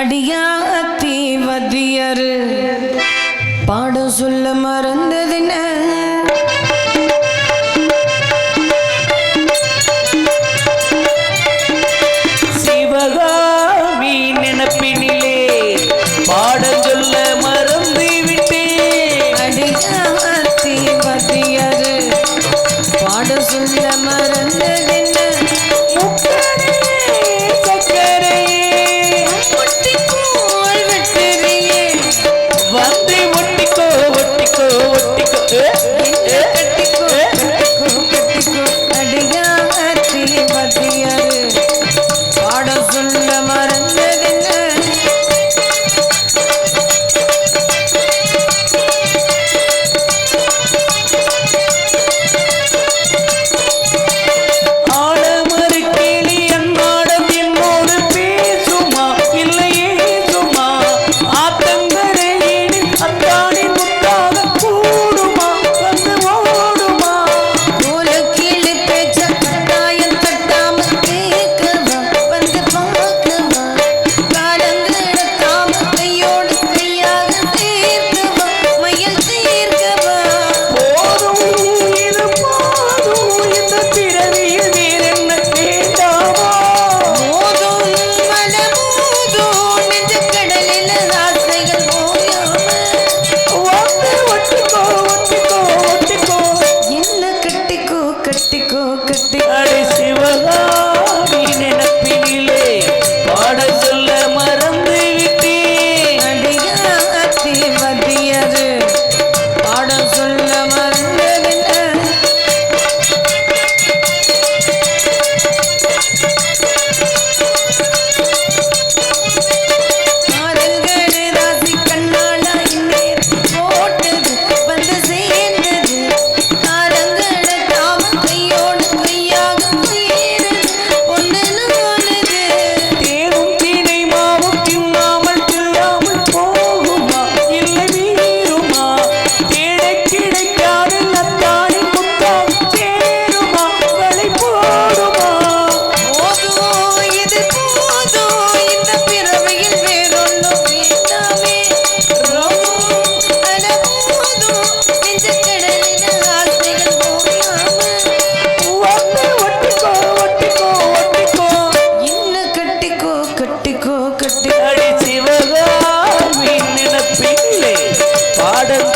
அடியாத்தி வதியர். பாடம் சொல்ல மறந்ததுன சிவகாமி நினப்பினிலே பாடம் சொல்ல மறந்து விட்டேன். அடியாத்தி வதியர். பாடம் சொல்ல மறந்ததுன சொல்ல மறந்த பக்கத்தில் அடை சிவகாமி நினப்பினிலே. பாடம்